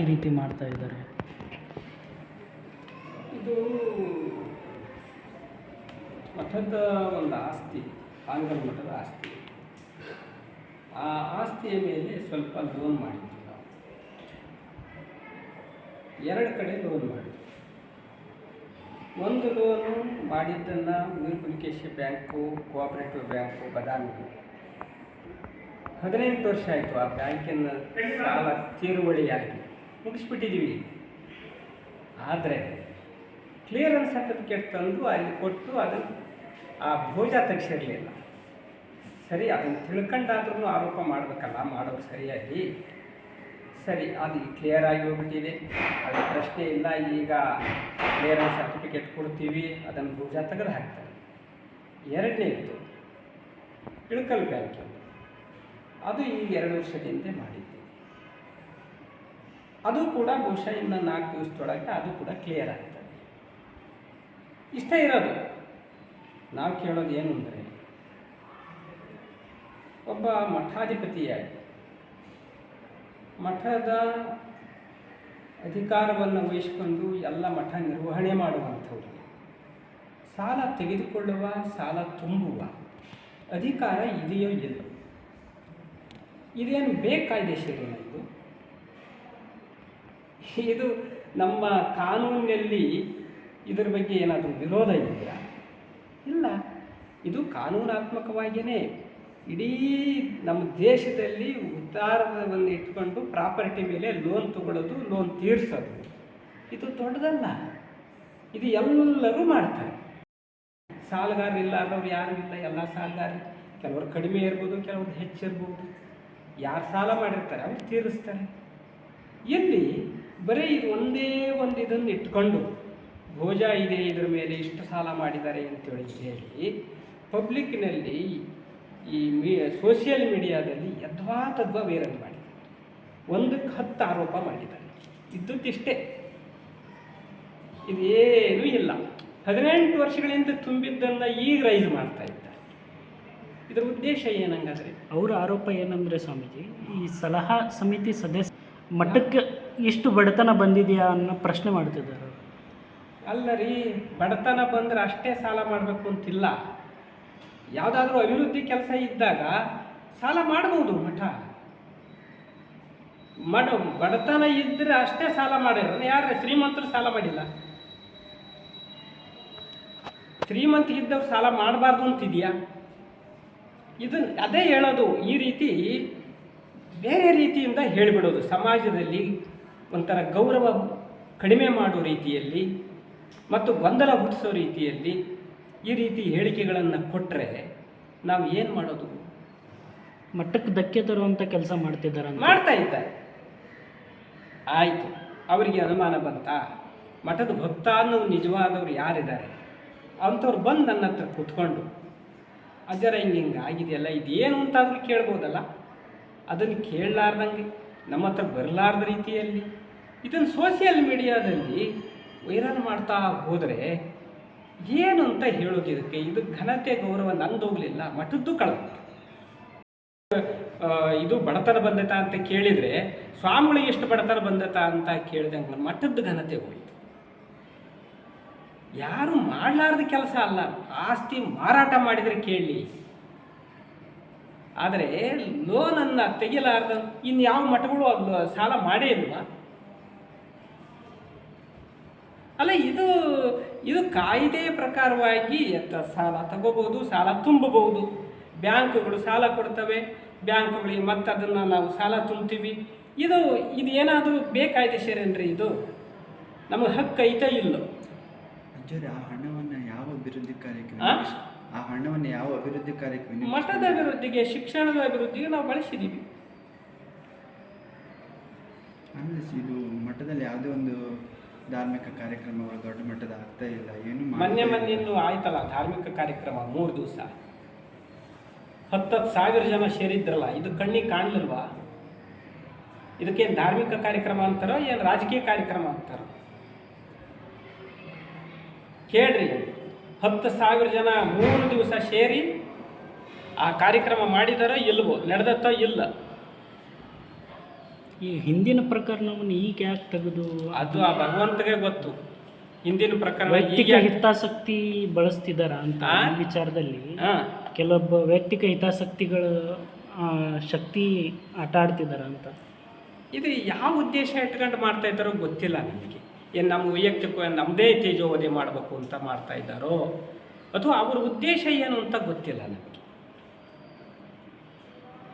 ಈ ರೀತಿ ಮಾಡ್ತಾ ಇದ್ದಾರೆ. ಇದು ಮಠದ ಒಂದು ಆಸ್ತಿ ಆಂಗ್ಲ ಮಠದ ಆಸ್ತಿ. ಆ ಆಸ್ತಿಯ ಮೇಲೆ ಸ್ವಲ್ಪ ಲೋನ್ ಮಾಡಿದ್ವಿ ನಾವು. ಎರಡು ಕಡೆ ಲೋನ್ ಮಾಡಿದ್ವಿ ಒಂದು ಲೋನು ಮಾಡಿದ್ದನ್ನು ಮ್ಯೂನಿಫಿಕೇಶ ಬ್ಯಾಂಕು ಕೋಆಪರೇಟಿವ್ ಬ್ಯಾಂಕು, ಬದಾಮಿ. ಹದಿನೆಂಟು ವರ್ಷ ಆಯಿತು ಆ ಬ್ಯಾಂಕಿನ ಸಾಲ ತೀರುವಳಿಯಾಗಿ. ಮುಗಿಸ್ಬಿಟ್ಟಿದ್ದೀವಿ. ಆದರೆ ಕ್ಲಿಯರೆನ್ಸ್ ಸರ್ಟಿಫಿಕೇಟ್ ತಂದು ಅಲ್ಲಿ ಕೊಟ್ಟು ಅದನ್ನು ಆ ಭೋಜ ತೆಗೆಸಿರಲಿಲ್ಲ. ಸರಿ, ಅದನ್ನು ತಿಳ್ಕೊಂಡಾದ್ರೂ ಆರೋಪ ಮಾಡಬೇಕಲ್ಲ, ಮಾಡೋದು ಸರಿಯಾಗಿ. ಸರಿ, ಅದು ಕ್ಲಿಯರ್ ಆಗಿ ಹೋಗ್ಬಿಟ್ಟಿದೆ. ಅದು ಪ್ರಶ್ನೆ ಇಲ್ಲ, ಈಗ ಕ್ಲಿಯರೆನ್ಸ್ ಸರ್ಟಿಫಿಕೇಟ್ ಕೊಡ್ತೀವಿ, ಅದನ್ನು ಭೋಜ ತೆಗೆದು ಹಾಕ್ತಾರೆ ಎರಡನೇದು, ಇಳಕಲ್ ಬ್ಯಾಂಕ್ ಅದು ಈಗ ಎರಡು ವರ್ಷದಿಂದ ಮಾಡಿದ್ದೆ. ಅದು ಕೂಡ ಬಹುಶಃ ಇನ್ನು ನಾಲ್ಕು ದಿವಸದೊಳಗೆ ಅದು ಕೂಡ ಕ್ಲಿಯರ್ ಆಗ್ತದೆ. ಇಷ್ಟ ಇರೋದು. ನಾವು ಕೇಳೋದು ಏನು ಅಂದರೆ, ಒಬ್ಬ ಮಠಾಧಿಪತಿಯಾಗಿ, ಮಠದ ಅಧಿಕಾರವನ್ನು ವಹಿಸಿಕೊಂಡು ಎಲ್ಲ ಮಠ ನಿರ್ವಹಣೆ ಮಾಡುವಂಥವ್ರು. ಸಾಲ ತೆಗೆದುಕೊಳ್ಳುವ, ಸಾಲ ತುಂಬುವ ಅಧಿಕಾರ ಇದೆಯೋ ಇಲ್ಲ ಇದೇನು ಬೇಕಾಯ್ದೆ ಇದು? ಇದು ನಮ್ಮ ಕಾನೂನಿನಲ್ಲಿ ಇದರ ಬಗ್ಗೆ ಏನಾದರೂ ವಿರೋಧ ಇದೆಯಾ? ಇಲ್ಲ. ಇದು ಕಾನೂನಾತ್ಮಕವಾಗಿಯೇ ಇಡೀ ನಮ್ಮ ದೇಶದಲ್ಲಿ ಉದ್ದಾರವನ್ನು ಇಟ್ಕೊಂಡು ಪ್ರಾಪರ್ಟಿ ಮೇಲೆ ಲೋನ್ ತಗೊಳ್ಳೋದು ಲೋನ್ ತೀರ್ಸೋದು ಇದು ದೊಡ್ಡದಲ್ಲ. ಇದು ಎಲ್ಲರೂ ಮಾಡ್ತಾರೆ. ಸಾಲಗಾರರಿಲ್ಲ ಅನ್ನೋರು ಯಾರೂ ಇಲ್ಲ ಎಲ್ಲ ಸಾಲಗಾರರು. ಕೆಲವರು ಕಡಿಮೆ ಇರ್ಬೋದು ಕೆಲವರು ಹೆಚ್ಚಿರ್ಬೋದು. ಯಾರು ಸಾಲ ಮಾಡಿರ್ತಾರೆ ಅವ್ರು ತೀರಿಸ್ತಾರೆ. ಎಲ್ಲಿ ಬರೀ ಇದು ಒಂದೇ ಒಂದು ಇದನ್ನು ಇಟ್ಕೊಂಡು ಭೋಜ ಇದೆ ಇದರ ಮೇಲೆ ಇಷ್ಟು ಸಾಲ ಮಾಡಿದ್ದಾರೆ ಅಂತೇಳಿ ಹೇಳಿ ಪಬ್ಲಿಕ್ನಲ್ಲಿ ಈ ಮೀ, ಸೋಷಿಯಲ್ ಮೀಡಿಯಾದಲ್ಲಿ ಯದ್ವಾ ತದ್ವಾ ವೈರಲ್ ಮಾಡಿದ್ದಾರೆ. ಒಂದಕ್ಕೆ ಹತ್ತು ಆರೋಪ ಮಾಡಿದ್ದಾರೆ. ಇದ್ದದ್ದಿಷ್ಟೇ ಇದೇನೂ ಇಲ್ಲ. ಹದಿನೆಂಟು ವರ್ಷಗಳಿಂದ ತುಂಬಿದ್ದನ್ನು ಈಗ ರೈಸ್ ಮಾಡ್ತಾ ಇದ್ದಾರೆ. ಇದರ ಉದ್ದೇಶ ಏನಂಗಾದ್ರೆ ಅವರ ಆರೋಪ ಏನಂದರೆ ಸ್ವಾಮೀಜಿ, ಈ ಸಲಹಾ ಸಮಿತಿ ಸದಸ್ಯ ಮಠಕ್ಕೆ ಇಷ್ಟು ಬಡತನ ಬಂದಿದೆಯಾ ಅನ್ನೋ ಪ್ರಶ್ನೆ ಮಾಡ್ತಿದ್ದಾರೆ. ಅಲ್ಲ ರೀ ಬಡತನ ಬಂದ್ರೆ ಅಷ್ಟೇ ಸಾಲ ಮಾಡಬೇಕು ಅಂತಿಲ್ಲ. ಯಾವುದಾದ್ರೂ ಅಭಿವೃದ್ಧಿ ಕೆಲಸ ಇದ್ದಾಗ ಸಾಲ ಮಾಡ್ಬೋದು ಮಠ. ಮಡ, ಬಡತನ ಇದ್ದರೆ ಅಷ್ಟೇ ಸಾಲ ಮಾಡಿರೋ ಯಾರು ಶ್ರೀಮಂತರು ಸಾಲ ಮಾಡಿಲ್ಲ. ಶ್ರೀಮಂತ ಇದ್ದವ್ರು ಸಾಲ ಮಾಡಬಾರ್ದು ಅಂತಿದೆಯಾ? ಇದನ್ನ ಅದೇ ಹೇಳೋದು ಈ ರೀತಿ ಬೇರೆ ರೀತಿಯಿಂದ ಹೇಳಿಬಿಡೋದು ಸಮಾಜದಲ್ಲಿ. ಒಂಥರ ಗೌರವ ಕಡಿಮೆ ಮಾಡೋ ರೀತಿಯಲ್ಲಿ ಮತ್ತು ಗೊಂದಲ ಹುಟ್ಟಿಸೋ ರೀತಿಯಲ್ಲಿ ಈ ರೀತಿ ಹೇಳಿಕೆಗಳನ್ನು ಕೊಟ್ಟರೆ ನಾವು ಏನು ಮಾಡೋದು? ಮಟ್ಟಕ್ಕೆ ಧಕ್ಕೆ ತರುವಂಥ ಕೆಲಸ ಮಾಡ್ತಿದ್ದಾರೆ ಮಾಡ್ತಾ ಇದ್ದಾರೆ. ಆಯಿತು ಅವರಿಗೆ ಅನುಮಾನ ಬಂತ? ಮಠದ ಭಕ್ತ ಅನ್ನೋ ನಿಜವಾದವ್ರು ಯಾರಿದ್ದಾರೆ? ಅಂಥವ್ರು ಬಂದು ನನ್ನ ಹತ್ರ ಕೂತ್ಕೊಂಡು ಅಜರ ಹಿಂಗೆ ಹಿಂಗೆ ಆಗಿದೆಯಲ್ಲ ಇದೇನು ಅಂತಾದರೂ ಕೇಳ್ಬೋದಲ್ಲ? ಅದನ್ನು ಕೇಳಲಾರ್ದಂಗೆ ನಮ್ಮ ಹತ್ರ ಬರಲಾರ್ದ ರೀತಿಯಲ್ಲಿ. ಇದನ್ನು ಸೋಷಿಯಲ್ ಮೀಡಿಯಾದಲ್ಲಿ ವೈರಲ್ ಮಾಡ್ತಾ ಹೋದರೆ ಏನು ಅಂತ ಹೇಳೋದು ಇದಕ್ಕೆ? ಇದು ಘನತೆ ಗೌರವ ನಂದು ಹೋಗಲಿಲ್ಲ, ಮಠದ್ದು ಕಳೆದ ಇದು ಬಡತನ ಬಂದತ ಅಂತ ಕೇಳಿದರೆ ಸ್ವಾಮಿಗಳಿಗೆ ಎಷ್ಟು ಬಡತನ ಬಂದತ ಅಂತ ಕೇಳಿದಂಗೆ ಮಠದ್ದು ಘನತೆ ಹೋಯಿತು. ಯಾರು ಮಾಡಲಾರ್ದ ಕೆಲಸ ಅಲ್ಲ, ಆಸ್ತಿ ಮಾರಾಟ ಮಾಡಿದರೆ ಕೇಳಿ. ಆದರೆ ಲೋನನ್ನು ತೆಗಿಲಾರ್ದ ಇನ್ನು ಯಾವ ಮಠಗಳು ಅದು ಸಾಲ ಮಾಡೇ ಇಲ್ವಾ? ಅಲ್ಲ ಇದು ಇದು ಕಾಯ್ದೆ ಪ್ರಕಾರವಾಗಿ ಎತ್ತ ಸಾಲ ತಗೋಬಹುದು ಸಾಲ ತುಂಬಬಹುದು. ಬ್ಯಾಂಕುಗಳು ಸಾಲ ಕೊಡ್ತವೆ ಬ್ಯಾಂಕುಗಳಿಗೆ ಮತ್ತೆ ಅದನ್ನು ನಾವು ಸಾಲ ತುಂಬ್ತೀವಿ. ಇದು ಇದು ಏನಾದರೂ ಬೇಕಾಯ್ದೆಶೇರೇನ್ರಿ ಇದು? ನಮಗೆ ಹಕ್ಕು ಐತಾ ಇಲ್ಲ? ಆ ಹಣವನ್ನು ಯಾವ ಅಭಿವೃದ್ಧಿ ಕಾರ್ಯಕ್ಕೆ ಆ? ಹಣವನ್ನು ಯಾವ ಅಭಿವೃದ್ಧಿ ಕಾರ್ಯಕ್ಕೆ ವಿನಿಯೋಗಿಸ್- ಮಠದ ಅಭಿವೃದ್ಧಿಗೆ ಶಿಕ್ಷಣದ ಅಭಿವೃದ್ಧಿಗೆ ನಾವು ಬಳಸಿದ್ದೀವಿ ಆಮೇಲೆ ಇದು ಮಠದಲ್ಲಿ ಯಾವುದೇ ಒಂದು ಧಾರ್ಮಿಕ ಕಾರ್ಯಕ್ರಮಗಳು ದೊಡ್ಡ ಮಟ್ಟದ ಆಗ್ತಾ ಇಲ್ಲ ಏನು ಮೊನ್ನೆ ಇಲ್ಲ. ಮೊನ್ನೆ ಆಯ್ತಲ್ಲ ಧಾರ್ಮಿಕ ಕಾರ್ಯಕ್ರಮ ಮೂರು ದಿವಸ. ಹತ್ತತ್ತು ಸಾವಿರ ಜನ ಸೇರಿದ್ರಲ್ಲ ಇದು ಕಣ್ಣಿಗೆ ಕಾಣಲಿಲ್ವಾ? ಇದಕ್ಕೇನು ಧಾರ್ಮಿಕ ಕಾರ್ಯಕ್ರಮ ಅಂತಾರೋ ಏನು ರಾಜಕೀಯ ಕಾರ್ಯಕ್ರಮ ಅಂತಾರೋ? ಕೇಳ್ರಿ ಹತ್ತು ಸಾವಿರ ಜನ ಮೂರು ದಿವಸ ಸೇರಿ ಆ ಕಾರ್ಯಕ್ರಮ ಮಾಡಿದಾರೋ ಇಲ್ವೋ ನಡೆದತ್ತೋ ಇಲ್ಲ. ಈ ಹಿಂದಿನ ಪ್ರಕರಣವನ್ನು ಈಗ ಯಾಕೆ ತೆಗೆದು ಅದು ಆ ಭಗವಂತಗೆ ಗೊತ್ತು. ಹಿಂದಿನ ಪ್ರಕರಣ ವೈಯಕ್ತಿಕ ಹಿತಾಸಕ್ತಿ ಬಳಸ್ತಿದಾರ ಅಂತ ಆ? ಈ ವಿಚಾರದಲ್ಲಿ. ಹಾ ಕೆಲವೊಬ್ಬ ವೈಯಕ್ತಿಕ ಹಿತಾಸಕ್ತಿಗಳ ಆ, ಶಕ್ತಿ ಆಟ ಆಡ್ತಿದಾರ ಅಂತ. ಇದು ಯಾವ ಉದ್ದೇಶ ಇಟ್ಕೊಂಡು ಮಾಡ್ತಾ ಇದ್ದಾರೋ ಗೊತ್ತಿಲ್ಲ ನಮಗೆ. ಏನು ನಮ್ಮ ವೈಯಕ್ತಿಕ ನಮ್ಮದೇ ತೇಜೋವಧಿ ಮಾಡಬೇಕು ಅಂತ ಮಾಡ್ತಾ ಇದ್ದಾರೋ? ಅಥವಾ ಅವ್ರ ಉದ್ದೇಶ ಏನು ಅಂತ ಗೊತ್ತಿಲ್ಲ ನಮಗೆ.